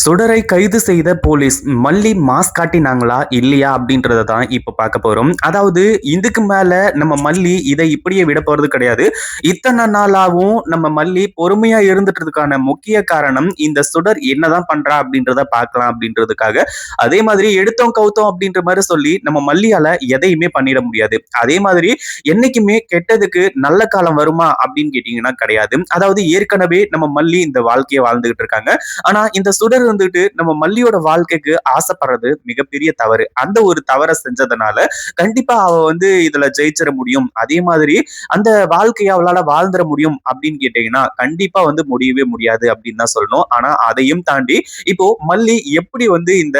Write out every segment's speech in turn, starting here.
சுடரை கைது செய்த போலீஸ் மல்லி மாஸ்க் காட்டினாங்களா இல்லையா அப்படின்றத தான் இப்ப பார்க்க போறோம். அதாவது இதுக்கு மேல நம்ம மல்லி இதை இப்படியே விட போறது கிடையாது. இத்தனை நாளாகவும் நம்ம மல்லி பொறுமையா இருந்துட்டதுக்கான முக்கிய காரணம் இந்த சுடர் என்னதான் பண்றா அப்படின்றத பார்க்கலாம் அப்படின்றதுக்காக. அதே மாதிரி எடுத்தோம் கவுத்தோம் அப்படின்ற மாதிரி சொல்லி நம்ம மல்லியால எதையுமே பண்ணிட முடியாது. அதே மாதிரி என்னைக்குமே கெட்டதுக்கு நல்ல காலம் வருமா அப்படின்னு கேட்டீங்கன்னா கிடையாது. அதாவது ஏற்கனவே நம்ம மல்லி இந்த வாழ்க்கையை வாழ்ந்துகிட்டு இருக்காங்க. ஆனா இந்த சுடர் வந்துட்டு நம்ம மல்லியோட வாழ்க்கைக்கு ஆசைப்படுறது மிகப்பெரிய தவறு. அந்த ஒரு தவறை செஞ்சதுனால கண்டிப்பா அவ வந்து இதுல ஜெயிச்சிட முடியும். அதே மாதிரி அந்த வாழ்க்கையை அவளால வாழ்ந்துட முடியும் அப்படின்னு கேட்டீங்கன்னா கண்டிப்பா வந்து முடியவே முடியாது அப்படின்னு தான் சொல்லணும். ஆனா அதையும் தாண்டி இப்போ மல்லி எப்படி வந்து இந்த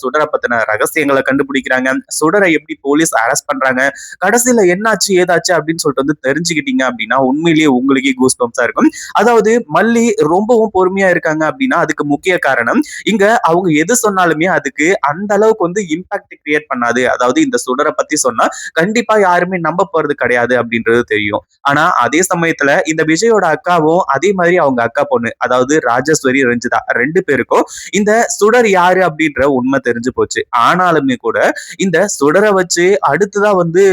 சுடரை பத்தின ரகசியங்களை கண்டுபிடிக்கிறாங்க? சுடரை எப்படி போலீஸ் அரெஸ்ட் பண்றாங்க? கடைசியில என்னாச்சு ஏதாச்சு அப்படின்னு சொல்லிட்டு வந்து தெரிஞ்சுக்கிட்டீங்க அப்படின்னா உண்மையிலேயே உங்களுக்கே கூஸ் பம்ப்ஸா இருக்கும். அதாவது மல்லி ரொம்பவும் பொறுமையா இருக்காங்க அப்படின்னா அதுக்கு முக்கிய காரணம் இங்க அவங்க எது சொன்னாலுமே அதுக்கு அந்த அளவுக்கு வந்து இம்பாக்ட் கிரியேட் பண்ணாது. அதாவது இந்த சுடரை பத்தி சொன்னா கண்டிப்பா யாருமே நம்ப போறது கிடையாது அப்படின்றது தெரியும். ஆனா அதே சமயத்துல இந்த விஜயோட அக்காவும் அதே மாதிரி அவங்க அக்கா பொண்ணு அதாவது ராஜேஸ்வரி ரஞ்சிதா ரெண்டு பேருக்கும் இந்த சுடர் யாரு அப்படின்ற உண்மை தெரிஞ்சு போச்சு. ஆனாலுமே கூட இந்த சுடரை வச்சு அடுத்துதான் வந்து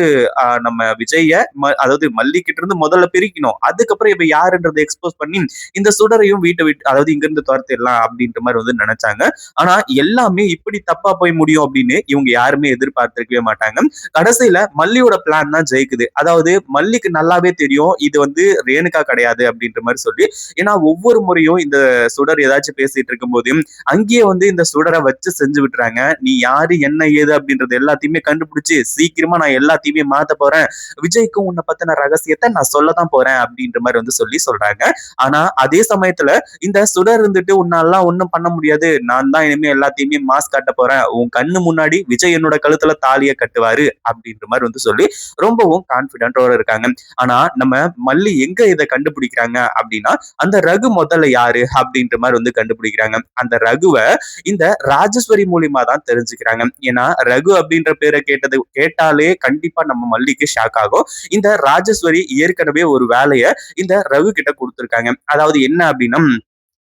நம்ம விஜய ம- அதாவது மல்லிக்கிட்ட இருந்து முதல்ல பிரிக்கணும். அதுக்கப்புறம் இப்ப யாருன்றதை எக்ஸ்போஸ் பண்ணி இந்த சுடரையும் வீட்டை விட்டு அதாவது இங்கிருந்து துரத்திடலாம் அப்படின்ற மாதிரி வந்து நினைச்சாங்க. ஆனா எல்லாமே இப்படி தப்பா போய் முடியும் அப்படின்னு இவங்க யாருமே எதிர்பார்த்திருக்கவே மாட்டாங்க. கடைசியில மல்லியோட பிளான் தான் ஜெயிக்குது. அதாவது மல்லிக்கு நல்லாவே தெரியும் இது வந்து ரேணுகா கிடையாது அப்படின்ற மாதிரி சொல்லி ஏன்னா ஒவ்வொரு முறையும் இந்த சுடர் ஏதாச்சும் பேசிட்டு இருக்கும் போதும் அங்கேயே வந்து இந்த சுடரை வச்சு செஞ்சு விட்டுறாங்க. நீ யாரு? என்ன ஏது? அப்படின்றது எல்லாத்தையுமே கண்டுபிடிச்சு சீக்கிரமா நான் எல்லாத்தையுமே மாத்த போறேன். விஜய்க்கும் உன்னை பத்தின ரகசியத்தை நான் சொல்லதான் போறேன் அப்படின்ற மாதிரி வந்து சொல்லி சொல்றாங்க. ஆனா அதே சமயத்துல இந்த சுடர் இருந்துட்டு உன்னாலாம் ஒன்றும் பண்ண முடியாது. நான் தான் இனிமே எல்லாத்தையுமே மாஸ்க் காட்ட போறேன். உன் கண்ணு முன்னாடி விஜய் என்னோட கழுத்துல தாலியை கட்டுவாரு அப்படின்ற மாதிரி வந்து சொல்லி ரொம்பவும் கான்பிடென்டோட இருக்காங்க. ஆனா நம்ம மல்லி எங்க இதை கண்டுபிடிக்கிறாங்க அப்படின்னா அந்த ரகு முதல்ல யாரு அப்படின்ற மாதிரி வந்து கண்டுபிடிக்கிறாங்க. அந்த ரகுவை இந்த ராஜேஸ்வரி மூலியமா தான் தெரிஞ்சுக்கிறாங்க. ஏன்னா ரகு அப்படின்ற பேரை கேட்டது கேட்டாலே கண்டிப்பா நம்ம மல்லிக்கு ஷாக் ஆகும். இந்த ராஜேஸ்வரி ஏற்கனவே ஒரு வேலையை இந்த ரகு கிட்ட கொடுத்துருக்காங்க. அதாவது என்ன அப்படின்னா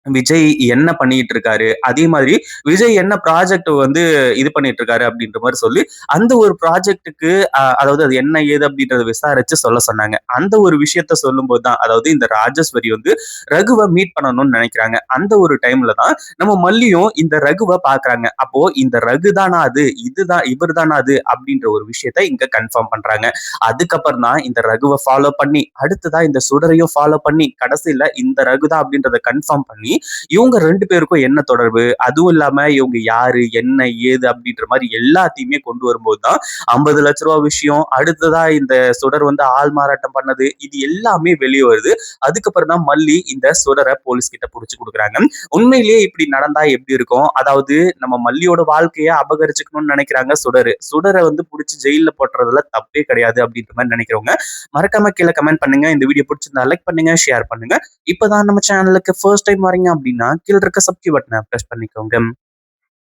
விஜய் என்ன பண்ணிட்டு இருக்காரு அதே மாதிரி விஜய் என்ன ப்ராஜெக்ட் வந்து இது பண்ணிட்டு இருக்காரு அப்படின்ற மாதிரி சொல்லி அந்த ஒரு ப்ராஜெக்ட்டுக்கு அதாவது அது என்ன ஏது அப்படின்றத விசாரிச்சு சொல்ல சொன்னாங்க. அந்த ஒரு விஷயத்த சொல்லும்போது தான் அதாவது இந்த ராஜேஸ்வரி வந்து ரகுவை மீட் பண்ணணும்னு நினைக்கிறாங்க. அந்த ஒரு டைம்ல தான் நம்ம மல்லியும் இந்த ரகுவை பாக்குறாங்க அப்போ இந்த ரகு தானா அது? இதுதான் இவர் தானா அது? அப்படின்ற ஒரு விஷயத்த இங்க கன்ஃபார்ம் பண்றாங்க. அதுக்கப்புறம் தான் இந்த ரகுவை ஃபாலோ பண்ணி அடுத்ததான் இந்த சுடரையும் ஃபாலோ பண்ணி கடைசியில இந்த ரகு தான் அப்படின்றத கன்ஃபார்ம் பண்ணி இவங்க ரெண்டு பேருக்கும் என்ன தொடர்பு? அதுவும் இல்லாம இவங்க யாரு என்ன ஏது அப்படின்ற மாதிரி எல்லாத்தையுமே கொண்டு வரும்போது தான் ஐம்பது லட்ச ரூபா விஷயம் அடுத்ததா இந்த சுடர் வந்து ஆள் மாறாட்டம் பண்ணது இது எல்லாமே வெளியே வருது. அதுக்கப்புறம் தான் மல்லி இந்த சுடரை போலீஸ் கிட்ட புடிச்சு கொடுக்குறாங்க. உண்மையிலேயே இப்படி நடந்தா எப்படி இருக்கும்? அதாவது நம்ம மல்லியோட வாழ்க்கையை அபகரிச்சுக்கணும்னு நினைக்கிறாங்க சுடரு. சுடரை வந்து புடிச்சு ஜெயில போட்டுறதுல தப்பே கிடையாது அப்படின்ற மாதிரி நினைக்கிறவங்க மறக்காம கீழே கமெண்ட் பண்ணுங்க. இந்த வீடியோ பிடிச்சிருந்தா லைக் பண்ணுங்க ஷேர் பண்ணுங்க. இப்பதான் நம்ம சேனலுக்கு ஃபர்ஸ்ட் டைம் வரீங்க அப்படின்னா கீழே இருக்க சப்ஸ்கிரைப் பட்டனை ப்ரெஸ் பண்ணிக்கோங்க